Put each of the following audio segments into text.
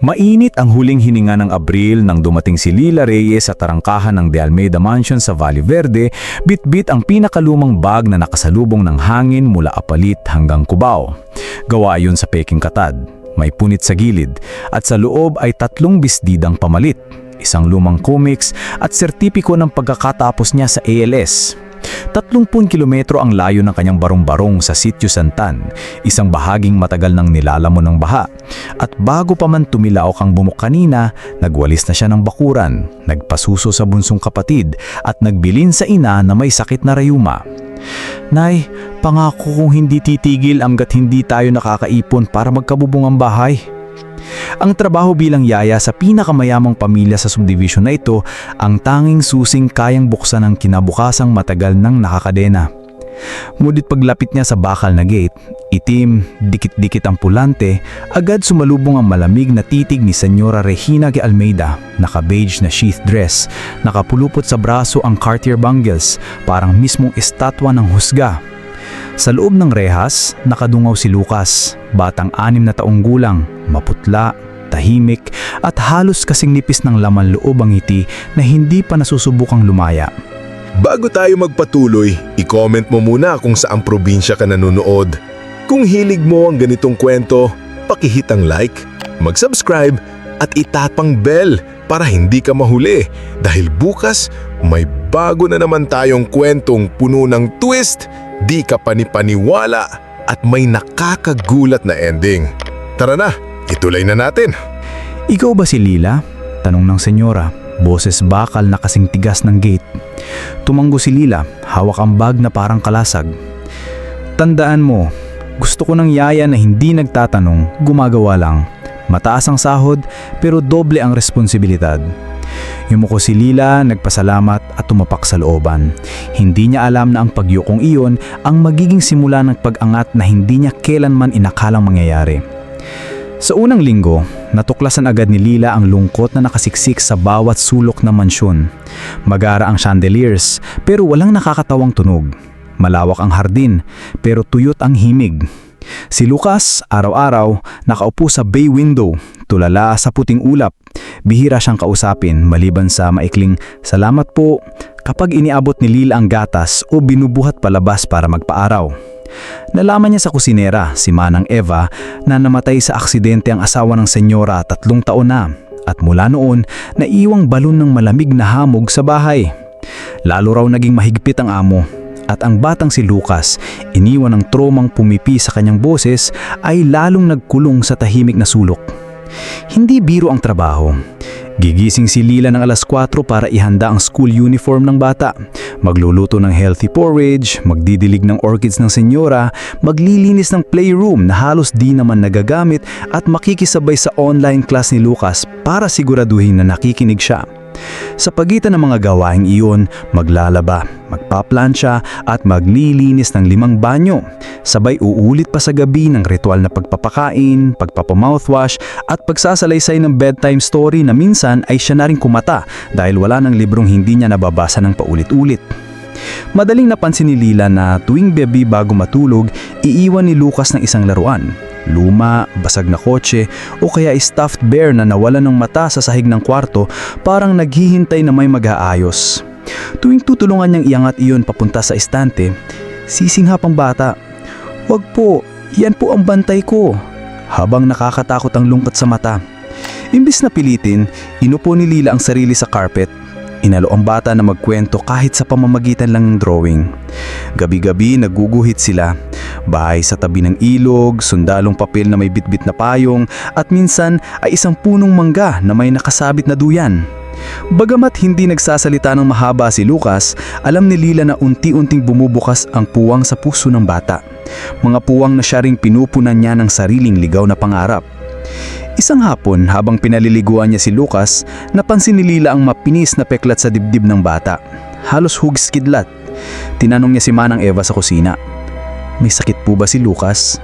Mainit ang huling hininga ng Abril nang dumating si Lila Reyes sa tarangkahan ng De Almeida Mansion sa Valle Verde, bit-bit ang pinakalumang bag na nakasalubong ng hangin mula Apalit hanggang Cubao. Gawa yun sa peking katad, may punit sa gilid, at sa loob ay tatlong bisdidang pamalit, isang lumang comics at sertipiko ng pagkakatapos niya sa ALS. 30 kilometro ang layo ng kanyang barong-barong sa Sitio Santan, isang bahaging matagal ng nilalamon ng baha. At bago pa man tumilaok ang bumok kanina, nagwalis na siya ng bakuran, nagpasuso sa bunsong kapatid at nagbilin sa ina na may sakit na rayuma. Nay, pangako kung hindi titigil hanggat hindi tayo nakakaipon para magkabubong ang bahay. Ang trabaho bilang yaya sa pinakamayamang pamilya sa subdivision na ito ang tanging susing kayang buksan ng kinabukasang matagal ng nakakadena. Ngunit paglapit niya sa bakal na gate, itim, dikit-dikit ang pulante, agad sumalubong ang malamig na titig ni Senyora Regina de Almeida, naka-beige na sheath dress, nakapulupot sa braso ang Cartier bangles, parang mismong estatwa ng husga. Sa loob ng rehas, nakadungaw si Lucas, batang anim na taong gulang, maputla, tahimik at halos kasing nipis ng laman loob ang ngiti na hindi pa nasusubukang lumaya. Bago tayo magpatuloy, i-comment mo muna kung saang probinsya ka nanonood. Kung hilig mo ang ganitong kwento, pakihit ang like, mag-subscribe at itatpang bell para hindi ka mahuli dahil bukas may bago na naman tayong kwentong puno ng twist, di ka panipaniwala at may nakakagulat na ending. Tara na, ituloy na natin. Ikaw ba si Lila? Tanong ng senyora, boses bakal na kasing tigas ng gate. Tumanggo si Lila, hawak ang bag na parang kalasag. Tandaan mo, gusto ko ng yaya na hindi nagtatanong, gumagawa lang. Mataas ang sahod pero doble ang responsibilidad. Yumuko si Lila, nagpasalamat at tumapak sa looban. Hindi niya alam na ang pagyukong iyon ang magiging simula ng pag-angat na hindi niya kailanman inakalang mangyayari. Sa unang linggo, natuklasan agad ni Lila ang lungkot na nakasiksik sa bawat sulok ng mansyon. Magara ang chandeliers pero walang nakakatawang tunog. Malawak ang hardin pero tuyot ang himig. Si Lucas, araw-araw, nakaupo sa bay window, tulala sa puting ulap. Bihira siyang kausapin maliban sa maikling salamat po kapag iniabot ni Lila ang gatas o binubuhat palabas para magpaaraw. Nalaman niya sa kusinera, si Manang Eva, na namatay sa aksidente ang asawa ng senyora tatlong taon na at mula noon naiwang balon ng malamig na hamog sa bahay. Lalo raw naging mahigpit ang amo at ang batang si Lucas, iniwan ng tromang pumipi sa kanyang boses ay lalong nagkulong sa tahimik na sulok. Hindi biro ang trabaho. Gigising si Lila ng alas 4 para ihanda ang school uniform ng bata. Magluluto ng healthy porridge, magdidilig ng orchids ng senyora, maglilinis ng playroom na halos di naman nagagamit at makikisabay sa online class ni Lucas para siguraduhin na nakikinig siya. Sa pagitan ng mga gawaing iyon, maglalaba, magpaplansya at maglilinis ng limang banyo. Sabay uulit pa sa gabi ng ritual na pagpapakain, pagpapamouthwash at pagsasalaysay ng bedtime story na minsan ay siya na rin kumata dahil wala ng librong hindi niya nababasa ng paulit-ulit. Madaling napansin ni Lila na tuwing bebi bago matulog, iiwan ni Lucas ng isang laruan. Luma, basag na kotse o kaya stuffed bear na nawala ng mata sa sahig ng kwarto parang naghihintay na may mag-aayos. Tuwing tutulungan niyang iangat iyon papunta sa istante, sisinghap ang bata. Wag po, yan po ang bantay ko. Habang nakakatakot ang lungkot sa mata. Imbis na pilitin, inupo ni Lila ang sarili sa carpet. Inalo ang bata na magkwento kahit sa pamamagitan lang ng drawing. Gabi-gabi naguguhit sila. Bahay sa tabi ng ilog, sundalong papel na may bitbit na payong, at minsan ay isang punong mangga na may nakasabit na duyan. Bagamat hindi nagsasalita ng mahaba si Lucas, alam ni Lila na unti-unting bumubukas ang puwang sa puso ng bata. Mga puwang na siya ring pinupunan niya ng sariling ligaw na pangarap. Isang hapon habang pinaliliguan niya si Lucas, napansin ni Lila ang mapinis na peklat sa dibdib ng bata. Halos hugis kidlat. Tinanong niya si Manang Eva sa kusina. May sakit po ba si Lucas?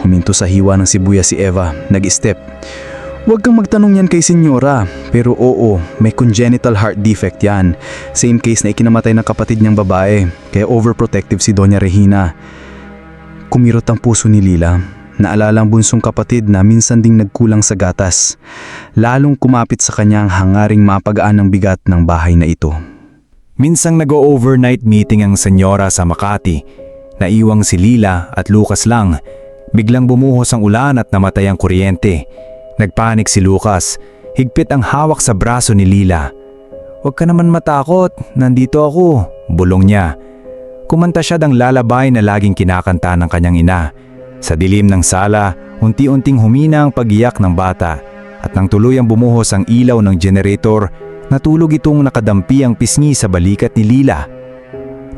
Huminto sa hiwa ng sibuyas si Eva, nag-step. Huwag kang magtanong yan kay senyora, pero oo, may congenital heart defect yan. Same case na ikinamatay ng kapatid niyang babae, kaya overprotective si Doña Regina. Kumirot ang puso ni Lila. Naalala ang bunsong kapatid na minsan ding nagkulang sa gatas. Lalong kumapit sa kanya ang hangaring mapagaan ng bigat ng bahay na ito. Minsang nag-overnight meeting ang senyora sa Makati. Naiwang si Lila at Lucas lang. Biglang bumuhos ang ulan at namatay ang kuryente. Nagpanik si Lucas. Higpit ang hawak sa braso ni Lila. Huwag ka naman matakot, nandito ako, bulong niya. Kumanta siya ng lalabay na laging kinakanta ng kanyang ina. Sa dilim ng sala, unti-unting humina ang pagiyak ng bata at nang tuluyang bumuhos ang ilaw ng generator, natulog itong nakadampi ang pisngi sa balikat ni Lila.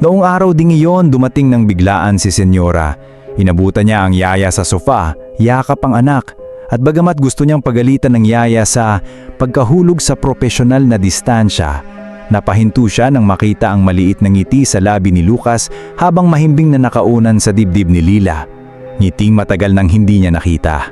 Noong araw ding iyon, dumating ng biglaan si Senyora. Inabutan niya ang yaya sa sofa, yakap ang anak, at bagamat gusto niyang pagalitan ng yaya sa pagkahulog sa profesional na distansya, napahinto siya nang makita ang maliit na ngiti sa labi ni Lucas habang mahimbing na nakaunan sa dibdib ni Lila. Ngiting matagal nang hindi niya nakita.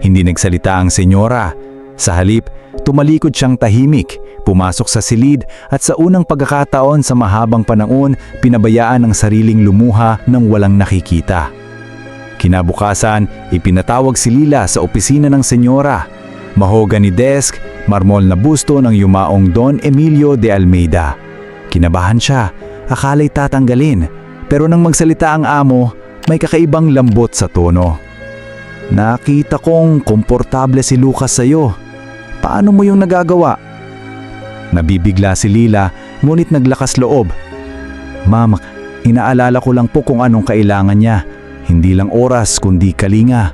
Hindi nagsalita ang senyora. Sa halip, tumalikod siyang tahimik, pumasok sa silid at sa unang pagkakataon sa mahabang panahon, pinabayaan ang sariling lumuha nang walang nakikita. Kinabukasan, ipinatawag si Lila sa opisina ng senyora. Mahogany desk, marmol na busto ng yumaong Don Emilio de Almeida. Kinabahan siya, akala'y tatanggalin, pero nang magsalita ang amo, may kakaibang lambot sa tono. Nakita kong komportable si Lucas sa'yo. Paano mo yung nagagawa? Nabibigla si Lila, ngunit naglakas loob. Ma'am, inaalala ko lang po kung anong kailangan niya. Hindi lang oras kundi kalinga.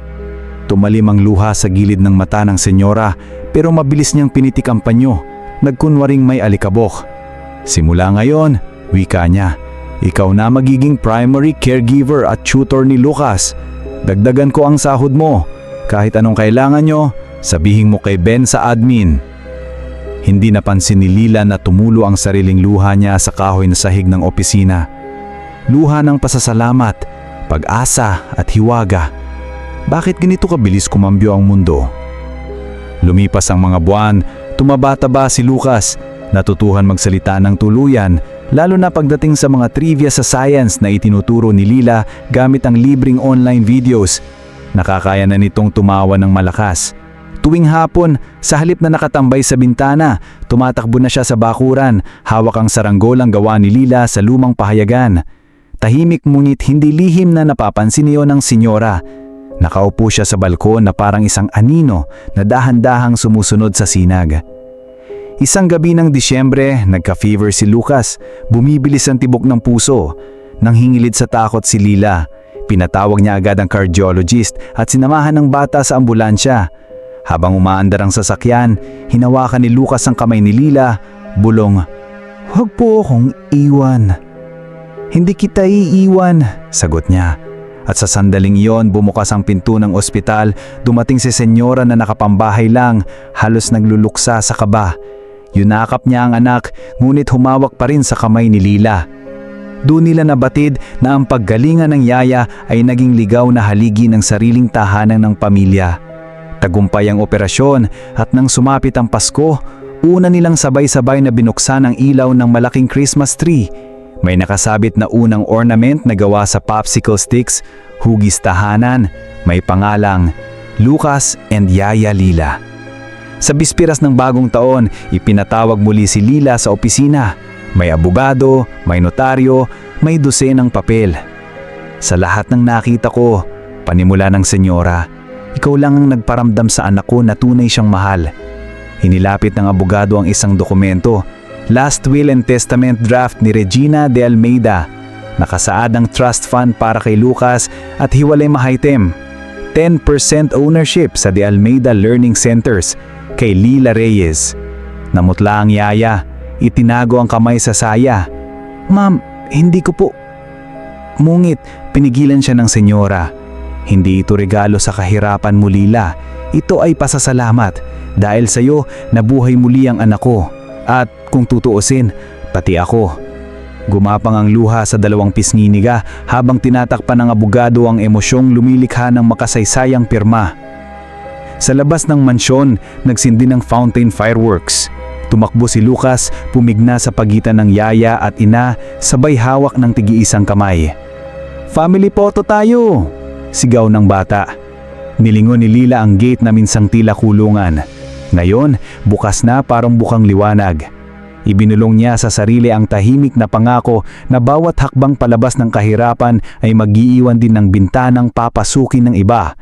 Tumalim ang luha sa gilid ng mata ng senyora pero mabilis niyang pinitik ang panyo. Nagkunwaring may alikabok. Simula ngayon, wika niya, ikaw na magiging primary caregiver at tutor ni Lucas. Dagdagan ko ang sahod mo. Kahit anong kailangan nyo, sabihin mo kay Ben sa admin. Hindi napansin ni Lila na tumulo ang sariling luha niya sa kahoy na sahig ng opisina. Luha ng pasasalamat, pag-asa at hiwaga. Bakit ganito kabilis kumambyo ang mundo? Lumipas ang mga buwan, tumaba-taba si Lucas, natutuhan magsalita ng tuluyan, lalo na pagdating sa mga trivia sa science na itinuturo ni Lila gamit ang libreng online videos. Nakakaya na nitong tumawa ng malakas. Tuwing hapon, sa halip na nakatambay sa bintana, tumatakbo na siya sa bakuran, hawak ang saranggolang gawa ni Lila sa lumang pahayagan. Tahimik ngunit hindi lihim na napapansin niyo ng senyora. Nakaupo siya sa balkon na parang isang anino na dahan-dahang sumusunod sa sinag. Isang gabi ng Disyembre, nagka-fever si Lucas. Bumibilis ang tibok ng puso. Nang hingilid sa takot si Lila, pinatawag niya agad ang cardiologist at sinamahan ng bata sa ambulansya. Habang umaandar ang sasakyan, hinawakan ni Lucas ang kamay ni Lila, bulong, Huwag po akong iwan. Hindi kita iiwan, sagot niya. At sa sandaling iyon, bumukas ang pinto ng ospital, dumating si senyora na nakapambahay lang, halos nagluluksa sa kaba. Yunakap niya ang anak, ngunit humawak pa rin sa kamay ni Lila. Doon nila nabatid na ang paggalingan ng yaya ay naging ligaw na haligi ng sariling tahanan ng pamilya. Tagumpay ang operasyon at nang sumapit ang Pasko, una nilang sabay-sabay na binuksan ang ilaw ng malaking Christmas tree. May nakasabit na unang ornament na gawa sa popsicle sticks, hugis tahanan, may pangalang Lucas and Yaya Lila. Sa bispiras ng bagong taon, ipinatawag muli si Lila sa opisina. May abogado, may notaryo, may dosenang papel. Sa lahat ng nakita ko, panimula ng senyora, ikaw lang ang nagparamdam sa anak ko na tunay siyang mahal. Hinilapit ng abogado ang isang dokumento, Last Will and Testament Draft ni Regina de Almeida. Nakasaad ang trust fund para kay Lucas at hiwalay mahaitem. 10% ownership sa De Almeida Learning Centers kay Lila Reyes. Namutla ang yaya, itinago ang kamay sa saya. Ma'am, hindi ko po. Mungit, pinigilan siya ng senyora. Hindi ito regalo sa kahirapan mo Lila. Ito ay pasasalamat dahil sa iyo nabuhay muli ang anak ko. At kung tutuusin, pati ako. Gumapang ang luha sa dalawang pisnginiga habang tinatakpan ng abogado ang emosyong lumilikha ng makasaysayang pirma. Sa labas ng mansyon, nagsindi ng fountain fireworks. Tumakbo si Lucas, pumigna sa pagitan ng yaya at ina, sabay hawak ng tigi-isang kamay. Family photo tayo! Sigaw ng bata. Nilingon ni Lila ang gate na minsang tila kulungan. Ngayon, bukas na parang bukang liwanag. Ibinulong niya sa sarili ang tahimik na pangako na bawat hakbang palabas ng kahirapan ay magiiwan din ng bintanang papasukin ng iba.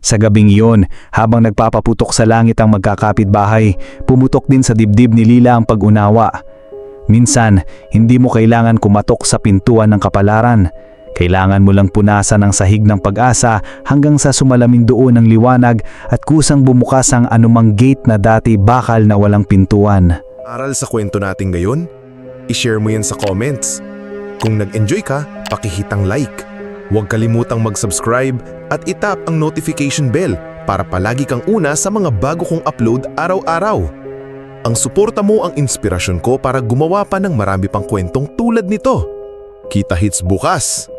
Sa gabing iyon, habang nagpapaputok sa langit ang magkakapitbahay, pumutok din sa dibdib ni Lila ang pag-unawa. Minsan, hindi mo kailangan kumatok sa pintuan ng kapalaran. Kailangan mo lang punasan ang sahig ng pag-asa hanggang sa sumalamin doon ang liwanag at kusang bumukas ang anumang gate na dati bakal na walang pintuan. Aral sa kwento natin ngayon? I-share mo yan sa comments. Kung nag-enjoy ka, pakihitang like. Huwag kalimutang mag-subscribe at itap ang notification bell para palagi kang una sa mga bago kong upload araw-araw. Ang suporta mo ang inspirasyon ko para gumawa pa ng marami pang kwentong tulad nito. Kita hits bukas!